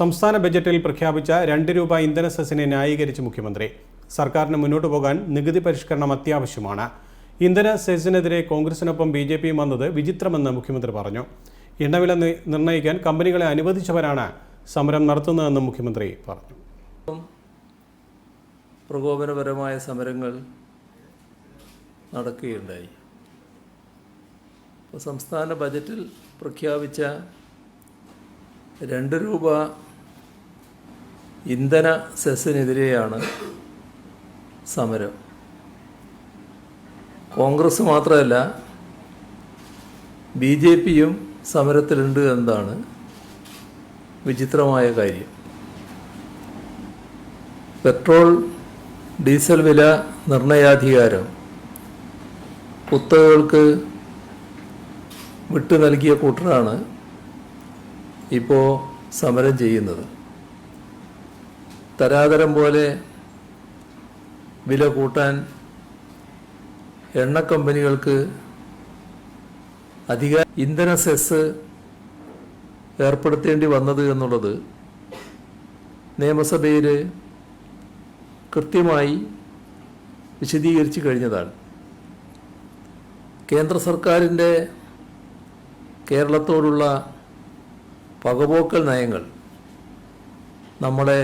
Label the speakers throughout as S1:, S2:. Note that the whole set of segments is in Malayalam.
S1: സംസ്ഥാന ബജറ്റിൽ പ്രഖ്യാപിച്ച രണ്ട് രൂപ ഇന്ധന സെസ്സിനെ ന്യായീകരിച്ച് മുഖ്യമന്ത്രി. സർക്കാരിന് മുന്നോട്ടു പോകാൻ നികുതി പരിഷ്കരണം അത്യാവശ്യമാണ്. ഇന്ധന സെസ്സിനെതിരെ കോൺഗ്രസിനൊപ്പം ബി ജെ പിയും വന്നത് വിചിത്രമെന്ന് മുഖ്യമന്ത്രി പറഞ്ഞു. എണ്ണവില നിർണയിക്കാൻ കമ്പനികളെ അനുവദിച്ചവരാണ് സമരം നടത്തുന്നതെന്നും മുഖ്യമന്ത്രി പറഞ്ഞു.
S2: പ്രകോപനപരമായ സമരങ്ങൾ നടക്കുകയുണ്ടായി. സംസ്ഥാന ബജറ്റിൽ പ്രഖ്യാപിച്ച രണ്ട് രൂപ ഇന്ധന സെസ്സിനെതിരെയാണ് സമരം. കോൺഗ്രസ് മാത്രമല്ല ബി ജെ പിയും സമരത്തിലുണ്ട് എന്നതാണ് വിചിത്രമായ കാര്യം. പെട്രോൾ ഡീസൽ വില നിർണയാധികാരം കുത്തകൾക്ക് വിട്ടു നൽകിയ കൂട്ടരാണ് ഇപ്പോൾ സമരം ചെയ്യുന്നത്. തരാതരം പോലെ വില കൂട്ടാൻ എണ്ണ കമ്പനികൾക്ക് അധിക ഇന്ധന സെസ് ഏർപ്പെടുത്തേണ്ടി വന്നത് എന്നുള്ളത് നിയമസഭയിൽ കൃത്യമായി വിശദീകരിച്ചു കഴിഞ്ഞതാണ്. കേന്ദ്ര സർക്കാരിന്റെ കേരളത്തോടുള്ള പകപോക്കൽ നയങ്ങൾ നമ്മളെ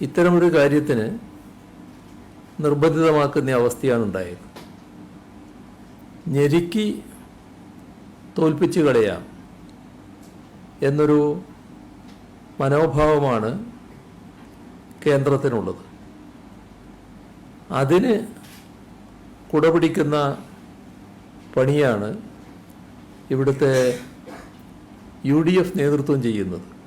S2: ഇത്തരമൊരു കാര്യത്തിന് നിർബന്ധിതമാക്കുന്ന അവസ്ഥയാണ് ഉണ്ടായത്. ഞെരുക്കി തോൽപ്പിച്ച് കളയാം എന്നൊരു മനോഭാവമാണ് കേന്ദ്രത്തിനുള്ളത്. അതിന് കുടപിടിക്കുന്ന പണിയാണ് ഇവിടുത്തെ യു ഡി എഫ് നേതൃത്വം ചെയ്യുന്നത്.